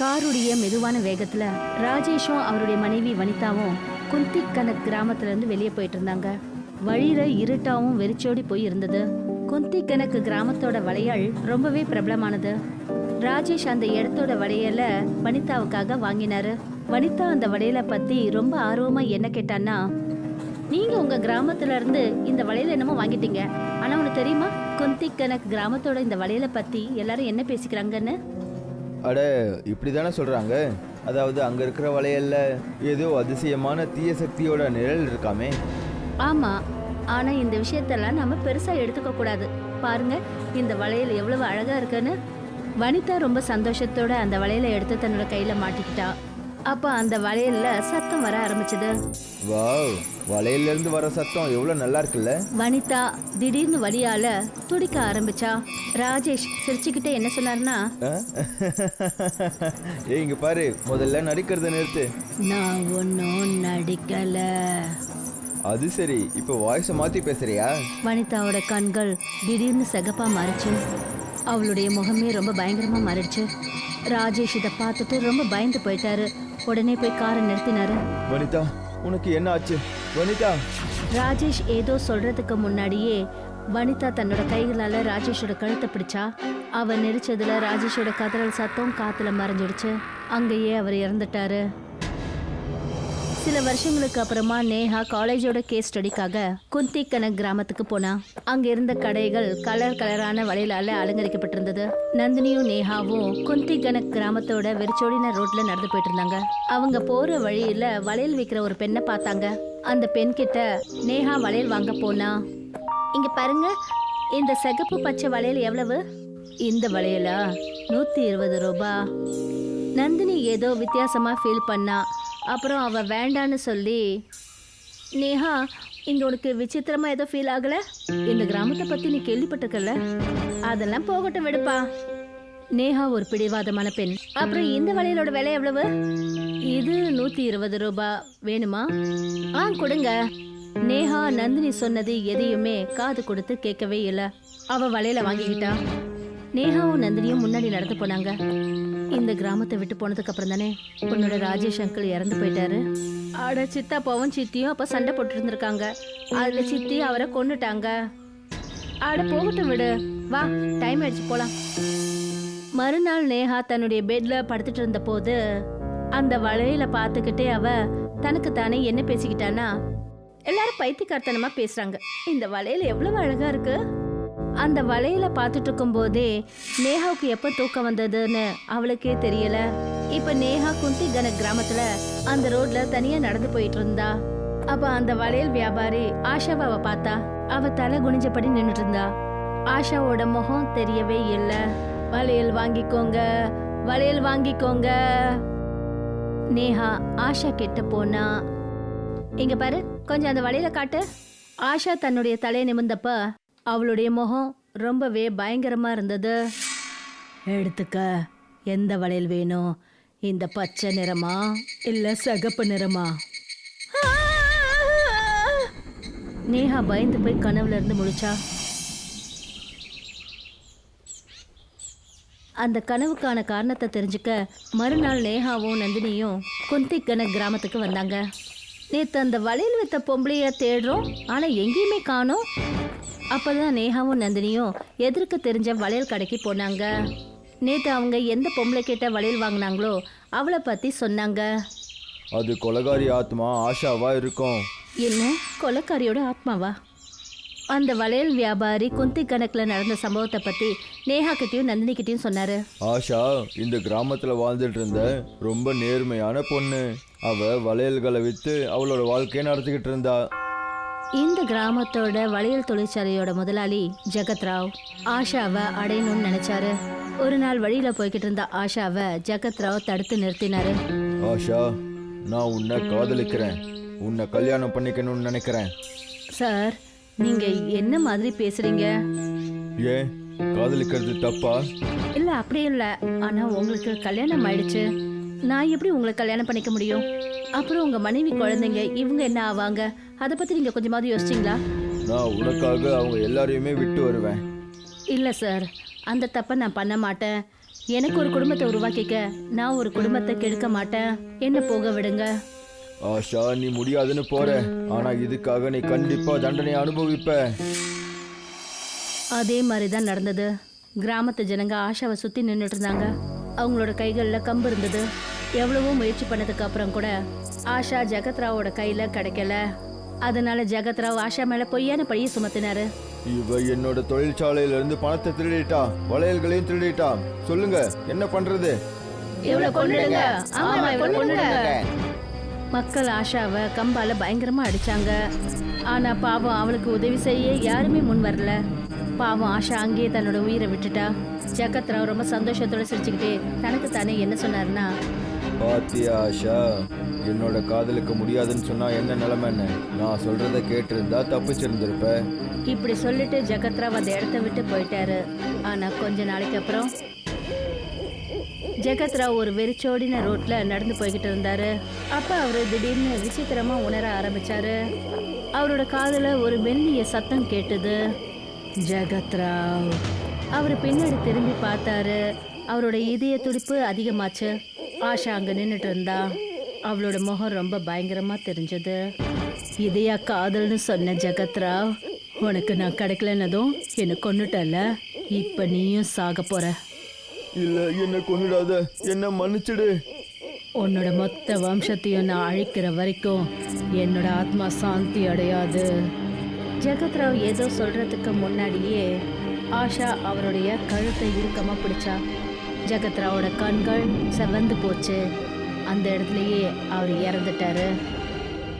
காருடைய மெதுவான வேகத்துல ராஜேஷும் அவருடைய மனைவி வனிதாவும் குந்தி கனக் கிராமத்துல இருந்து வெளியே போயிட்டு இருந்தாங்க வழியில இருட்டாவும் வெறிச்சோடி போய் இருந்தது குந்தி கணக்கு கிராமத்தோட வளையல் ரொம்பவே பிரபலமானது. ராஜேஷ் அந்த இடத்தோட வளையல வனிதாவுக்காக வாங்கினாரு. வனிதா அந்த வளையலை பத்தி ரொம்ப ஆர்வமா என்ன கேட்டான்னா நீங்க உங்க கிராமத்துல இருந்து இந்த வளையல என்னமோ வாங்கிட்டீங்க. ஆனா உனக்கு தெரியுமா குந்தி கணக்கு கிராமத்தோட இந்த வளையலை பத்தி எல்லாரும் என்ன பேசிக்கிறாங்கன்னு? அட இப்படி தானே சொல்கிறாங்க அதாவது அங்கே இருக்கிற வளையல்ல ஏதோ அதிசயமான தீய சக்தியோட நிழல் இருக்காமே. ஆமா. ஆனா இந்த விஷயத்தெல்லாம் நம்ம பெருசா எடுத்துக்க கூடாது. பாருங்க இந்த வளையல் எவ்வளவு அழகா இருக்குன்னு. வனிதா ரொம்ப சந்தோஷத்தோட அந்த வளையலை எடுத்து தன்னோட கையில மாட்டிக்கிட்டா. அப்ப அந்த வளையல்ல சத்தம் வர ஆரம்பிச்சது. வாவ். வளையல்லேருந்து வர சத்தம் எவ்வளோ நல்லா இருக்குல்ல? வனிதா திடீர்னு வலியால துடிக்க ஆரம்பிச்சா ராஜேஷ் சிரிச்சுக்கிட்டே என்ன சொன்னார்னா ஏய் இங்கே பாரு முதல்ல நடிக்கிறத நிறுத்து. நான் ஒன்னும் நடிக்கல. அது சரி இப்போ வாய்ஸை மாற்றி பேசுறியா? வனிதாவோட கண்கள் திடீர்னு சிகப்பா மாறிச்சு. அவளுடைய முகமே ரொம்ப பயங்கரமா மாறிடுச்சு. ராஜேஷ் இதை பார்த்துட்டு ரொம்ப பயந்து போயிட்டாரு. உடனே போய் காரை நிறுத்தினாரு. வனிதா உனக்கு என்ன ஆச்சு? வனிதா. ராஜேஷ் ஏதோ சொல்றதுக்கு முன்னாடியே வனிதா தன்னோட கைகளால ராஜேஷோட கழுத்தை பிடிச்சா அவன் நெரிச்சதுல ராஜேஷோட கதறல் சத்தம் காத்துல மறைஞ்சிடுச்சு. அங்கேயே அவர் இறந்துட்டாரு. சில வருஷங்களுக்கு அப்புறமா நேஹா காலேஜோட கேஸ் ஸ்டடிக்காக குந்திக்கனக் கிராமத்துக்கு போனா. அங்க இருந்த கடைகள் கலர் கலரான வளையலால அலங்கரிக்கப்பட்டிருந்தது. நந்தினியும் நேஹாவும் குந்திக்கனக் கிராமத்தோட வெறிச்சோடின ரோட்ல நடந்து போயிட்டு இருந்தாங்க அவங்க போற வழியில வளையல் விற்கிற ஒரு பெண்ணை பார்த்தாங்க. அந்த பெண் கிட்ட நேஹா வளையல் வாங்க போனா? இங்க பாருங்க இந்த சிகப்பு பச்சை வளையல் எவ்வளவு? இந்த வளையலா? நூத்தி இருபது ரூபா. நந்தினி ஏதோ வித்தியாசமா ஃபீல் பண்ணா. அப்புறம் அவள் வேண்டான்னு சொல்லி நேஹா இங்கே உனக்கு விசித்திரமா ஏதோ ஃபீல் ஆகல? இந்த கிராமத்தை பற்றி நீ கேள்விப்பட்டிருக்கல அதெல்லாம் போகட்டும் விடுப்பா. நேஹா ஒரு பிடிவாதமான பெண். அப்புறம் இந்த வளையலோட விலை எவ்வளவு? இது நூற்றி இருபது ரூபாய் வேணுமா? ஆ கொடுங்க. நேஹா நந்தினி சொன்னது எதையுமே காது கொடுத்து கேட்கவே இல்லை. அவ வளையல வாங்கிக்கிட்டா. நேஹாவும் நந்தினியும் முன்னாடி நடந்து போனாங்க. இந்த கிராமத்தை விட்டு போனதுக்கு அப்புறம் தானே உன்னோட ராஜேஷ் அங்கிள் இறந்து போயிட்டாரு. அட சித்தாப்பாவும் சித்தியும் அப்ப சண்டை போட்டு இருந்திருக்காங்க அதுல சித்தி அவரை கொன்னுட்டாங்க. அட போகட்டும் விடு. வா டைம் ஆயிடுச்சு போலாம். மறுநாள் நேஹா தன்னுடைய பெட்ல படுத்துட்டு இருந்த போது அந்த வளையல பார்த்துக்கிட்டே அவ தனக்கு தானே என்ன பேசிக்கிட்டானா எல்லாரும் பைத்தியக்காரத்தனமா பேசுறாங்க. இந்த வளையல் எவ்வளவு அழகா இருக்கு. அந்த வலையில பார்த்துட்டு இருக்கும் போதே நேஹாவுக்கு எப்ப தூக்கம் வந்ததுன்னு அவளுக்கே தெரியல. இப்ப நேஹா குந்தி கன கிராமத்துல அந்த ரோட்ல தனியா நடந்து போயிட்டு இருந்தா அப்ப அந்த வளையல் வியாபாரி ஆஷாவை பார்த்தா. அவ தலை குனிஞ்சபடி நின்றுட்டு இருந்தா ஆஷாவோட முகம் தெரியவே இல்ல. வளையல் வாங்கிக்கோங்க வளையல் வாங்கிக்கோங்க. நேஹா ஆஷா கிட்ட போனா இங்க பாரு கொஞ்சம் அந்த வளையல காட்டு. ஆஷா தன்னுடைய தலையை நிமிர்ந்தப்ப அவளுடைய முகம் ரொம்பவே பயங்கரமாக இருந்தது. எடுத்துக்க. எந்த வளையல் வேணும்? இந்த பச்சை நிறமா? இல்லை சிகப்பு நிறமா? நேஹா பயந்து போய் கனவுல இருந்து முடிச்சா அந்த கனவுக்கான காரணத்தை தெரிஞ்சுக்க மறுநாள் நேஹாவும் நந்தினியும் குந்திக்கன கிராமத்துக்கு வந்தாங்க. நேற்று அந்த வளையல் வித்த பொம்பளைய தேடுறோம். ஆனால் எங்கேயுமே காணோம். அப்பதான் நேஹாவும் நந்தினியும் எதிர்க்க தெரிஞ்ச வளையல் கடைக்கு போனாங்க. நேத்து அவங்க எந்த பொம்பளை கிட்ட வளையல் வாங்கினாங்களோ அவளை பத்தி சொன்னாங்க. அது கொலகாரி ஆத்மா ஆஷாவா இருக்கும். என்ன? கொலைக்காரியோட ஆத்மாவா? அந்த வளையல் வியாபாரி குந்தி கணக்குல நடந்த சம்பவத்தை பத்தி நேஹா கிட்டயும் நந்தினி கிட்டயும் சொன்னாரு. ஆஷா இந்த கிராமத்தில் வாழ்ந்துட்டு இருந்த ரொம்ப நேர்மையான பொண்ணு. அவ வளையல்களை விற்று அவளோட வாழ்க்கையை நடத்திக்கிட்டு இருந்தா. இந்த கிராமத்தோட வளையல் தொழிற்சாலையோட முதலாளி ஜெகத்ராவ் ஆஷாவை அடையணும்னு நினைச்சாரு. ஒரு நாள் வழியில போய்கிட்டு இருந்த ஆஷாவை ஜெகத்ராவ் தடுத்து நிறுத்தினாரு. ஆஷா நான் உன்னை காதலிக்கிறேன். உன்னை கல்யாணம் பண்ணிக்கணும்னு நினைக்கிறேன். சார் நீங்க என்ன மாதிரி பேசுறீங்க? ஏன்? காதலிக்கிறது தப்பா? இல்ல அப்படி இல்ல. ஆனா உங்களுக்கு கல்யாணம் ஆயிடுச்சு. நான் எப்படி உங்களை கல்யாணம் பண்ணிக்க முடியும்? அப்புறம் உங்க மனைவி குழந்தைங்க இவங்க என்ன ஆவாங்க? அதை பத்தி நீங்க கொஞ்சமாவது யோசிச்சிங்களா? நான் உனக்காக அவங்க எல்லாரையுமே விட்டு வருவேன். இல்ல சார். அந்த தப்பை நான் பண்ண மாட்டேன். எனக்கு ஒரு குடும்பத்தை உருவாக்கிக்க நான் ஒரு குடும்பத்தை கெடுக்க மாட்டேன். என்ன போக விடுங்க? ஆஷா நீ முடியாதுன்னு போற. ஆனா இதுக்காக நீ கண்டிப்பா தண்டனை அனுபவிப்ப. அதே மாதிரி தான் நடந்தது. கிராமத்து ஜனங்க ஆஷாவை சுத்தி நின்றுட்டு இருந்தாங்க. அவங்களோட கைகள்ல கம்பு இருந்தது. எவ்வளவோ முயற்சி பண்ணதுக்கு அப்புறம் கூட ஆஷா ஜெகத்ராவோட கையில கிடைக்கல. அதனால ஜெகத்ராவ் ஆஷா மேல பொய்யான பழிய சுமத்தினாரு. இவ என்னோட தொழிற்சாலையில இருந்து பணத்தை திருடிட்டா வளையல்களையும் திருடிட்டா. சொல்லுங்க என்ன பண்றது? இவ்வளவு கொன்னுடுங்க. ஆமா இவ்வளவு கொன்னுடுங்க. மக்கள் ஆஷாவை கம்பால பயங்கரமா அடிச்சாங்க. ஆனா பாவம் அவளுக்கு உதவி செய்ய யாருமே முன் வரல. பாவம் ஆஷா அங்கேயே தன்னோட உயிரை விட்டுட்டா. ஜெகத்ராவ் ரொம்ப சந்தோஷத்தோட சிரிச்சுக்கிட்டே தனக்கு தானே என்ன சொன்னாருன்னா பாத்தியா ஆஷா என்னோட காதலுக்கு முடியாதுன்னு சொன்னா என்ன நிலைமைன்னு? நான் சொல்றத கேட்டிருந்தா தப்பிச்சிருந்திருப்ப. இப்படி சொல்லிட்டு ஜெகத்ராவ் அந்த இடத்த விட்டு போயிட்டாரு. ஆனா கொஞ்ச நாளைக்கு அப்புறம் ஜெகத்ராவ் ஒரு வெறிச்சோடின ரோட்ல நடந்து போய்கிட்டு இருந்தாரு. அப்ப அவரு திடீர்னு விசித்திரமா உணர ஆரம்பிச்சாரு. அவரோட காதுல ஒரு மெல்லிய சத்தம் கேட்டது. ஜெகத்ராவ். அவர் பின்னாடி திரும்பி பார்த்தாரு. அவரோட இதய துடிப்பு அதிகமாச்சு. ஆஷா அங்க நின்னுட்டு இருந்தா அவளோட முகம் ரொம்ப பயங்கரமா தெரிஞ்சது. இதையா காதல்னு சொன்ன ஜெகத்ராவ் உனக்கு நான் கிடைக்கலன்னதும் என்னை கொன்னுட்டல இப்ப நீயும் சாக போற. இல்ல என்ன கொன்னுடாத என்ன மன்னிச்சிடு. உன்னோட மொத்த வம்சத்தையும் நான் அழிக்கிற வரைக்கும் என்னோட ஆத்மா சாந்தி அடையாது. ஜெகத்ராவ் ஏதோ சொல்றதுக்கு முன்னாடியே ஆஷா அவருடைய கழுத்தை இறுக்கமா பிடிச்சா. ஜெகத்ராவோட கண்கள் செவந்து போச்சு. அந்த இடத்துலயே அவர் இறந்துட்டாரு.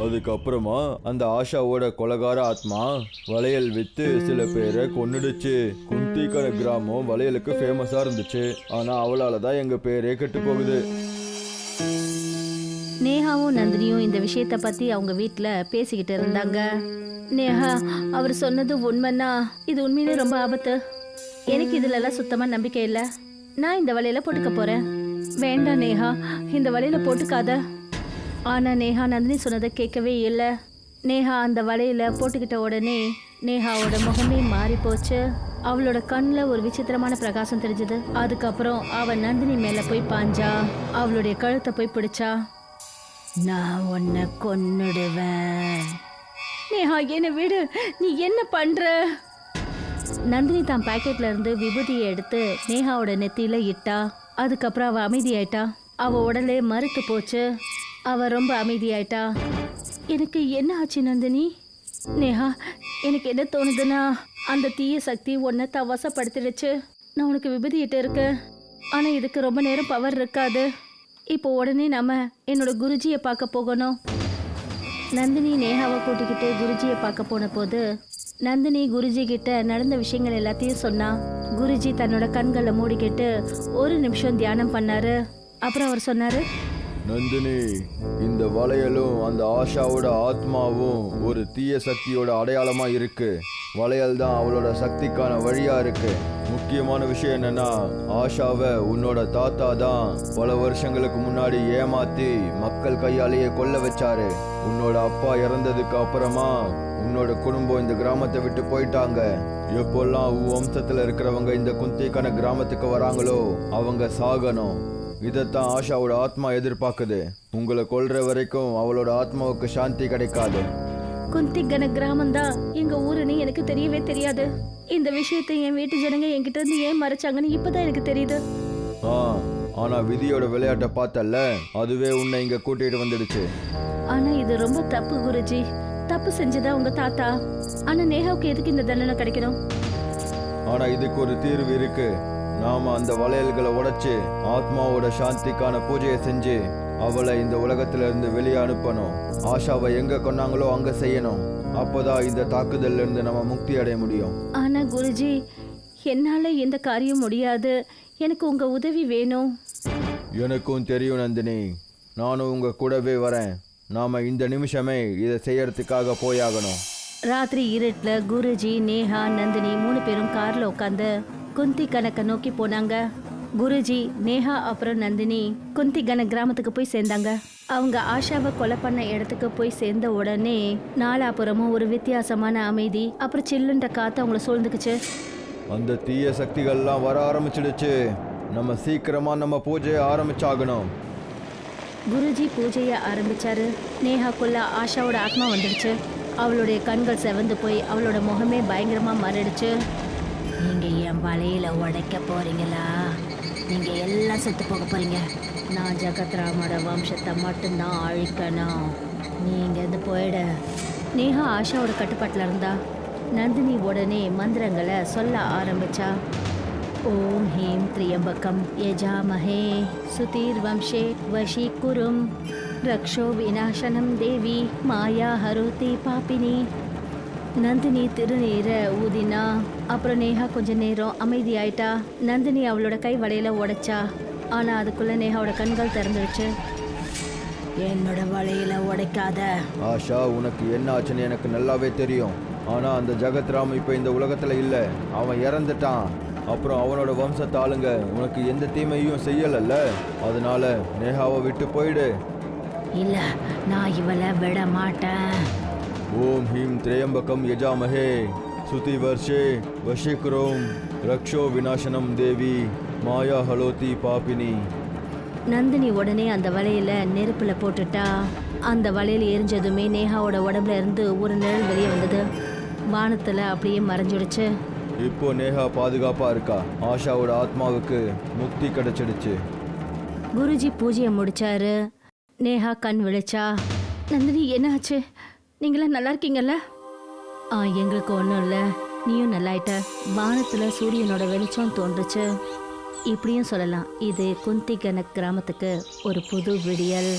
அதுக்கப்புறமா அந்த ஆஷாவோட கொலகார ஆத்மா வளையல் வித்து சில பேரை கொன்னுடுச்சு. குந்திக்கர கிராமம் வளையலுக்கு ஃபேமஸா இருந்துச்சு. ஆனா அவளால தான் எங்க பேரே கெட்டு போகுது. நேஹாவும் நந்தினியும் இந்த விஷயத்த பத்தி அவங்க வீட்ல பேசிக்கிட்டு இருந்தாங்க. நேஹா அவர் சொன்னது உண்மைன்னா இது உண்மையிலே ரொம்ப ஆபத்து. எனக்கு இதுல எல்லாம் சுத்தமா நம்பிக்கை இல்ல. நான் இந்த வலையில போட்டுக்க போறேன். வேண்டாம் நேஹா இந்த வலையில போட்டுக்காத. ஆனா நேஹா நந்தினி சொன்னதை கேட்கவே இல்லை. நேஹா அந்த வலையில போட்டுக்கிட்ட உடனே நேஹாவோட முகமே மாறி போச்சு. அவளோட கண்ணில் ஒரு விசித்திரமான பிரகாசம் தெரிஞ்சது. அதுக்கப்புறம் அவன் நந்தினி மேலே போய் பாஞ்சா அவளுடைய கழுத்தை போய் பிடிச்சா நான் உன்னை கொன்னுடுவேன். நேஹா என்ன விடு நீ என்ன பண்ற? நந்தினி தான் பாக்கெட்ல இருந்து விபூதியை எடுத்து நேஹாவோட நெத்தியில இட்டா. அதுக்கப்புறம் அவ அமைதியாயிட்டா. அவ உடலே மறுத்து போச்சு. அவ ரொம்ப அமைதியாயிட்டா. எனக்கு என்ன ஆச்சு நந்தினி? நேஹா எனக்கு என்ன தோணுதுன்னா அந்த தீய சக்தி உன்னை தவசப்படுத்திடுச்சு. நான் உனக்கு விபதியிட்டு இருக்கேன். ஆனா இதுக்கு ரொம்ப நேரம் பவர் இருக்காது. இப்போ உடனே நம்ம என்னோட குருஜியை பார்க்க போகணும். நந்தினி நேஹாவை கூட்டிக்கிட்டு குருஜியை பார்க்க போன போது நந்தினி குருஜி கிட்ட நடந்த விஷயங்கள் எல்லாத்தையும் சொன்னா குருஜி தன்னோட கண்களை மூடிக்கிட்டு ஒரு நிமிஷம் தியானம் பண்ணாரு. அப்புறம் அவர் சொன்னாரு நந்தினி இந்த வளையலும் அந்த ஆஷாவோட ஆத்மாவும் ஒரு தீய சக்தியோட அடையாளமா இருக்கு. வளையல் தான் அவளோட சக்திக்கான வழியா இருக்கு. முக்கியமான விஷயம் என்னன்னா ஆஷாவை உன்னோட தாத்தா தான் பல வருஷங்களுக்கு முன்னாடி ஏமாத்தி மக்கள் கையாலேயே கொல்ல வச்சாரு. உன்னோட அப்பா இறந்ததுக்கு அப்புறமா உன்னோட குடும்பம் இந்த கிராமத்தை விட்டு போயிட்டாங்க. எப்போல்லாம் உன் வம்சத்துல இருக்கிறவங்க இந்த குந்திக்கான கிராமத்துக்கு வராங்களோ அவங்க சாகணும். இதைத்தான் ஆஷாவோட ஆத்மா எதிர்பார்க்குது. உங்களை கொல்ற வரைக்கும் அவளோட ஆத்மாவுக்கு சாந்தி கிடைக்காது. குந்திகன கிராமம் தான் எங்க ஊருன்னு எனக்கு தெரியவே தெரியாது. இந்த விஷயத்தை என் வீட்டு ஜனங்க என்கிட்ட இருந்து ஏன் மறைச்சாங்கன்னு இப்பதான் எனக்கு தெரியுது. ஆ ஆனா விதியோட விளையாட்டை பார்த்தல்ல. அதுவே உன்னை இங்க கூட்டிட்டு வந்துடுச்சு. ஆனா இது ரொம்ப தப்பு குருஜி. தப்பு செஞ்சதா உங்க தாத்தா? ஆனா நேஹாவுக்கு எதுக்கு இந்த தண்டனை கிடைக்கணும்? ஆனா இதுக்கு ஒரு தீர்வு இருக்கு. நாம அந்த வளையல்களை உடைச்சு ஆத்மாவோட சாந்திக்கான பூஜையை செஞ்சு அவளை இந்த உலகத்துல இருந்து வெளியே அனுப்பணும். ஆஷாவை எங்க கொன்னாங்களோ அங்க செய்யணும். அப்போதான் இந்த தாக்குதல்ல இருந்து நம்ம முக்தி அடைய முடியும். ஆனா குருஜி என்னால எந்த காரியம் முடியாது. எனக்கு உங்க உதவி வேணும். எனக்கும் தெரியும் நந்தினி. நானும் உங்க கூடவே வரேன். நாம இந்த நிமிஷமே இதை செய்யறதுக்காக போயாகணும். ராத்திரி இருட்டுல குருஜி நேஹா நந்தினி மூணு பேரும் கார்ல உட்காந்து குந்தி கணக்க நோக்கி போனாங்க. குருஜி நேஹா அப்புறம் நந்தினி குந்தி கன கிராமத்துக்கு போய் சேர்ந்தாங்க. அவங்க ஆஷாவை கொலை பண்ண இடத்துக்கு போய் சேர்ந்த உடனே நாலாபுறமும் ஒரு வித்தியாசமான அமைதி அப்புறம் சில்லுன்ற காத்து அவங்கள சூழ்ந்துக்குச்சு. அந்த தீய சக்திகள்லாம் வர ஆரம்பிச்சிடுச்சு. நம்ம சீக்கிரமா நம்ம பூஜையை ஆரம்பிச்சாகணும். குருஜி பூஜையை ஆரம்பிச்சாரு. நேஹாக்குள்ள ஆஷாவோட ஆத்மா வந்துடுச்சு. அவளுடைய கண்கள் செவந்து போய் அவளோட முகமே பயங்கரமா மாறிடுச்சு. நீங்க என் வலையில உடைக்க போறீங்களா? நீங்க எல்லாம் செத்து போக போறீங்க. நான் ஜகத்ராமோட வம்சத்தை மட்டும்தான் அழிக்கணும். நீங்க இது போயிடு. நேஹா ஆஷாவோட கட்டுப்பாட்டில் இருந்தா. நந்தினி உடனே மந்திரங்களை சொல்ல ஆரம்பிச்சா. ॐ ह्रीं त्र्यम्बकं यजामहे सुधीर्वंशे वशीकुरुं रक्षो विनाशनं देवी माया हरोति பாப்பினி நந்தினி திருநீரை ஊதினா அப்புறம் நேஹா கொஞ்ச நேரம் அமைதி ஆயிட்டா நந்தினி அவளோட கை வளையல உடைச்சா ஆனா அதுக்குள்ள நேஹாவோட கண்கள் திறந்துடுச்சு என்னோட வளையல உடைக்காத ஆஷா உனக்கு என்ன ஆச்சுன்னு எனக்கு நல்லாவே தெரியும் ஆனா அந்த ஜெகத்ராம் இப்போ இந்த உலகத்துல இல்ல அவன் இறந்துட்டான் அப்புறம் அவனோட வம்சத்து ஆளுங்க உனக்கு எந்த தீமையும் செய்யலல்ல? அதனால நேஹாவை விட்டு போயிடு. இல்ல நான் இவளை விட மாட்டேன். ஓம் ஹீம் திரையம்பகம் யஜாமஹே. சுதி வர்ஷே வஷீக்ரோம் ரக்ஷோ விநாசனம் தேவி மாயா ஹலோதி பாபினி. நந்தினி உடனே அந்த வலையில நெருப்புல போட்டுட்டா. அந்த வலையில எரிஞ்சதுமே நேஹாவோட உடம்புல இருந்து ஒரு நிழல் வெளியே வந்தது. வானத்துல அப்படியே மறைஞ்சிடுச்சு. இப்போ நேஹா பாதுகாப்பா இருக்கா? ஆஷாவோட ஆத்மாவுக்கு முக்தி கிடைச்சிடுச்சு. குருஜி பூஜையை முடிச்சாரு. நேஹா கண் விழிச்சா நந்தினி என்னாச்சு? நீங்களாம் நல்லா இருக்கீங்கல்ல? ஆ எங்களுக்கு ஒன்றும் இல்லை. நீயும் நல்லாயிட்ட. வானத்தில் சூரியனோட வெளிச்சம் தோன்றுச்சு. இப்படியும் சொல்லலாம். இது குந்திகனக் கிராமத்துக்கு ஒரு புது விடியல்.